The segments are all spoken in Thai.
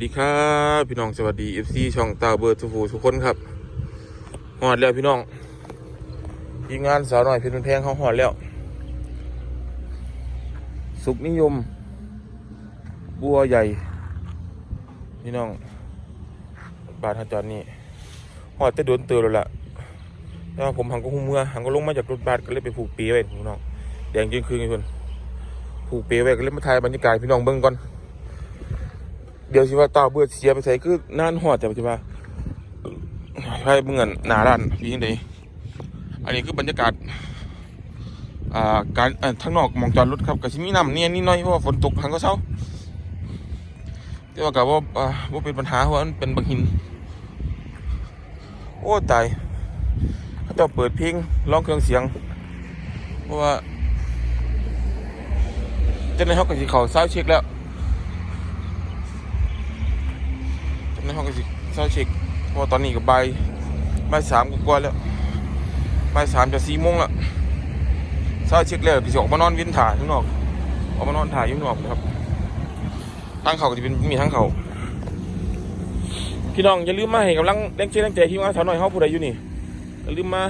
สดีครับพี่น้องสวัสดีเอฟซีช่องตาเบิร์ดทุกผู้ทุกคนครับหอดแล้วพี่น้องทีมงานสาวหน่อยเพชรบุญแพงเขาหอดแล้ว สุขนิยม บัวใหญ่ พี่น้องบาททัจอดนี่หอดแต่โดนเตือนแล้วล่ะแต่ว่าผมหังก็หุ้มเมื่อหังก็ลงมาจากรถบัสก็เลยไปผูกปีไว้พี่น้องแดงจึงคืนไงเพื่อนผูกปีไว้ก็เลยมาถ่ายบรรยากาศพี่น้องเบิ่งก่อน เดี๋ยวสิว่าตาเบื่อเสียไปใส่คือนานหอดแต่ปัจจุบันให้เมื่อนหนาร้านพี่ยังไงอันนี้คือบรรยากาศอ่าการเอ่อทางนอกมองจอดรถครับกับชิมีน้ำเนี่ยนิดหน่อยเพราะว่าฝนตกทางก็เช้าแต่ว่ากับว่าอ่าว่าเป็นปัญหาเพราะมันเป็นบางหิน โอ้ตายเขาเจะเปิดเพลงร้องเครื่องเสียง เพราะว่าเจ้าหน้าที่เขาก็สิเขาเศร้าเช็คแล้ว ในห้องก็สิเช้าเช็คเพราะตอนนี้ก็บ่ายบ่ายสามกว่าแล้วบ่ายสามจะสี่โมงละเช้าเช็คแล้วก็สิออกมานอนวินถ่ายข้างนอกออกมานอนถ่ายอยู่ข้างนอกนะครับทางเขาก็จะเป็นมีทางเขาพี่น้องอย่าลืมมาให้กำลังแรงเชียแรงใจทีมงานสาวน้อยเฮาผู้ใดอยู่นี่อย่าลืมมา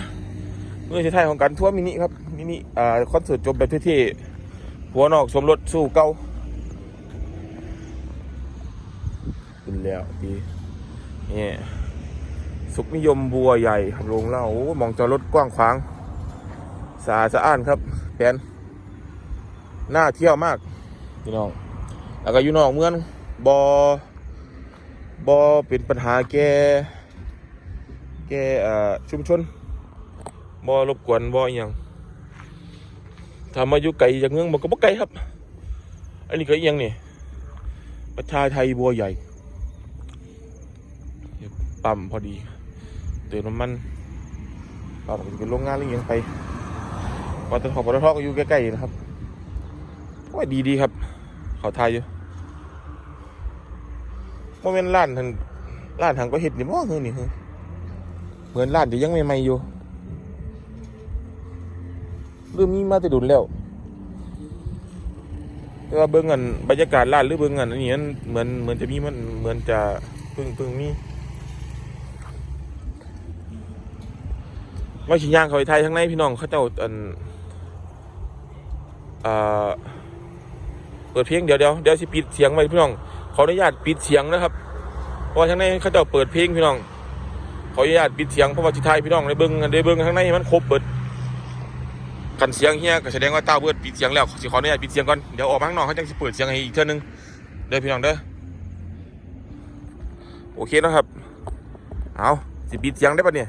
เมื่อสุดท้ายของการทัวร์มินิครับมินิอ่าคอนเสิร์ตจบแบบเท่ๆผัวนอกสมรสสู่เก่าขึ้นแล้วดี นี่สุขนิยมบัวใหญ่ครับโรงเล่าโอ้มองจอรถกว้างขวางสะอาดสะอ้านครับแผนน่าเที่ยวมากพี่น้องแล้วก็อยู่นอกเมืองบอบอเป็นปัญหาแกแกอ่อชุมชนบอรบกวนบออย่างทำมาอยู่ไกลจากเมืองมันก็บ่ไกลครับ อันนี้ก็อหยังนี่ประชาไทยบัวใหญ่ ปั๊มพอดี เติมน้ำมันปั๊มก็จะเป็นโรงงานหรือยังไปปตทปตทก็อยู่ใกล้ๆนะครับโอ้ยดีดีครับ เขาทายอยู่โมเมนต์ร้านทางร้านทางก็เห็ดนี่มั้งเฮ้ยนี่เฮ้ยเหมือนร้านที่ยังใหม่ๆอยู่เริ่มมีมาแต่ดุนแล้วแต่ว่าเบิ่งกันบรรยากาศร้านหรือเบิ่งกันอันนี้มันเหมือนเหมือนจะมีมันเหมือนจะเพิ่งเพิ่งมี ว่าชิย่างเขาไปไทยทั้งในพี่น้องเขาเจ้าอันอ่าเปิดเพลงเดี๋ยวเดี๋ยวเดี๋ยวสิปิดเสียงไว้พี่น้องขออนุญาตปิดเสียงนะครับ เพราะว่าทั้งในเขาเจ้าเปิดเพลงพี่น้องขออนุญาตปิดเสียงเพราะว่าที่ไทยพี่น้องได้เบิ้งได้เบิ้งข้งในมันครบเบิดกันเสียงเฮียก็แสดงว่าเต้าเบิดปิดเสียงแล้วสิขออนุญาตปิดเสียงก่อนเดี๋ยวออกมาข้างนอกเขาจะสิเปิดเสียงให้อีกเท่านึงเด้อพี่น้องเด้อโอเคนะครับเอาสิปิดเสียงได้ปะเนี่ย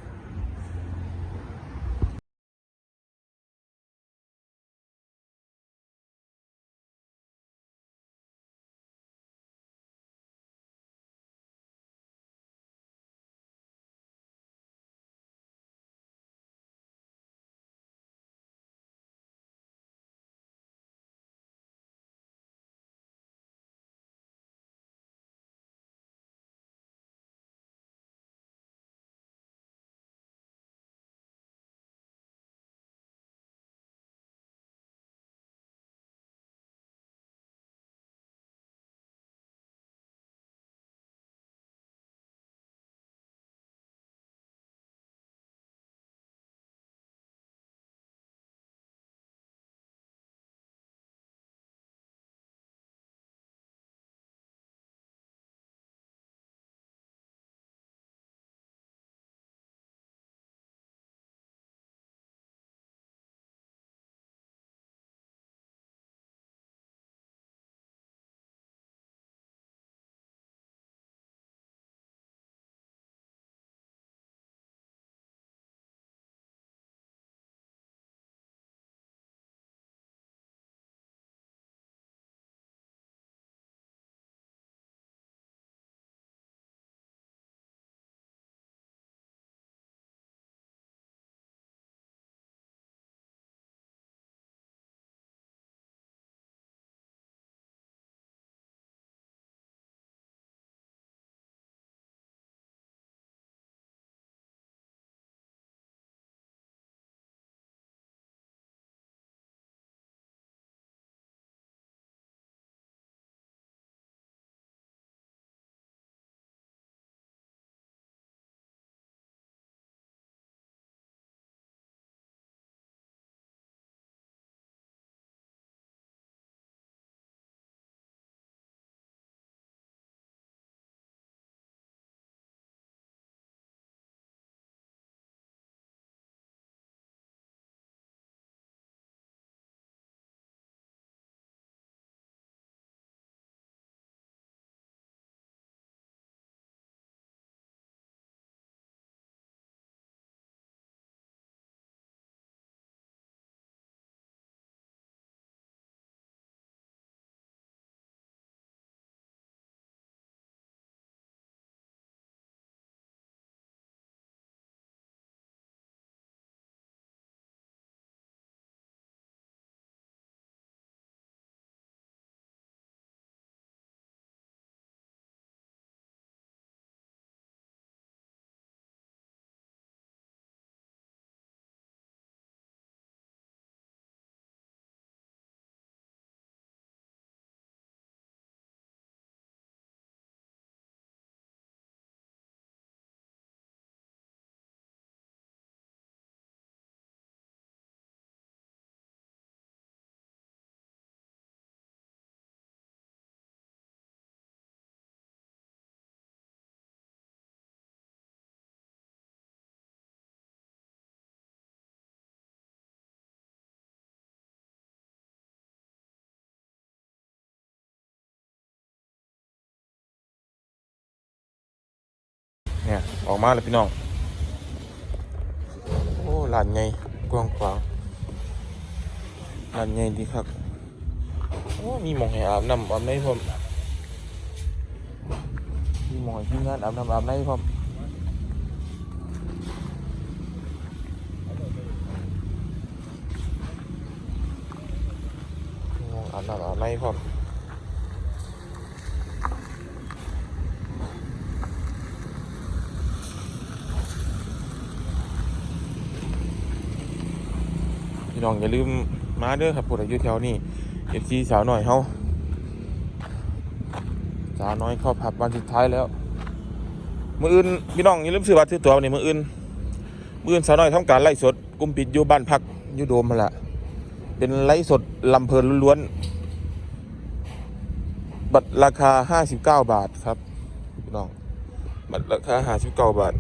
ออกมาแล้วพี่น้อง โอ้ลานไงกว้างขวางลานไงดีครับโอ้มีมองให้อาบน้ำอาบในพร้อมมีมองให้ที่งานอาบน้ำอาบในพร้อมมองอาบน้ำอาบในพร้อม พี่น้องอย่าลืมมาเด้อครับผู้ใดอยู่แถวนี้เอฟซีสาวหน่อยเฮาสาวน้อยเข้าผับวันสุดท้ายแล้ว มืออื่นพี่น้องอย่าลืมซื้อบัตรซื้อตั๋ววันนี้มืออื่นมืออื่นสาวน้อยทำการไล่สดกุมปิดอยู่บ้านพักอยู่โดมมาละเป็นไล่สดลำเพลินล้วนบัตรราคา 59 บาทครับพี่น้องบัตรราคา59บาท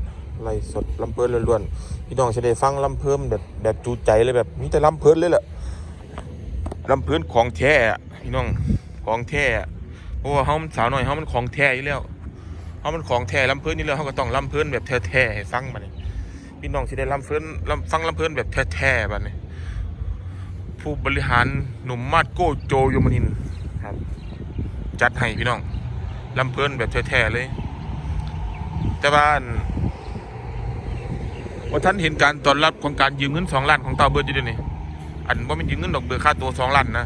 ไล่สดลำเพลินล้วนๆพี่น้องจะได้ฟังลำเพลินแบบแบบจูใจเลยแบบมีแต่ลำเพลินเลยแหละลำเพลินของแท้อะพี่น้องของแท้อะเพราะว่าเฮามันสาวน้อยเฮามันของแท้อยู่แล้วเขามันของแท้ลำเพิ่นนี่แล้วเขาก็ต้องลำเพิ่นแบบแท้ๆให้ฟังบัดนี้พี่น้องสิได้ลำเพิ่นลำฟังลำเพิ่นแบบแท้ๆบัดนี้ผู้บริหารหนุ่มมาดโกโจโยมนินทร์ครับ จัดให้พี่น้องลำเพิ่นแบบแท้ๆเลย แต่ว่าอัน ว่าท่านเห็นการตอนรับของการยืมเงินสองล้านของเตาเบิร์ดอยู่เด้วยนี่อันว่ามันยืมเงินดอกเบี้ยค่าตัวสองล้านนะ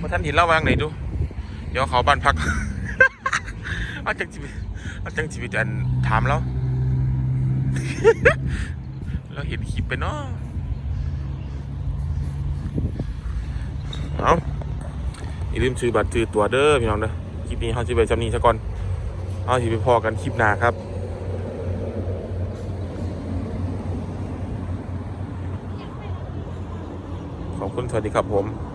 ว่าท่านเห็นเล่าวางไหนดู เดี๋ยวเขาบ้านพักเอาจังสิไปเอาจังสิไปอันถามเราเราเห็นคลิปไปเนาะเอาอย่าลืมซื้อบัตรซื้อตั๋วเด้อพี่น้องเด้อคลิปนี้เขาจะไปจำนี้ซะก่อนเอาสิไปพอกันคลิปหน้าครับ คุณสวัสดีครับผม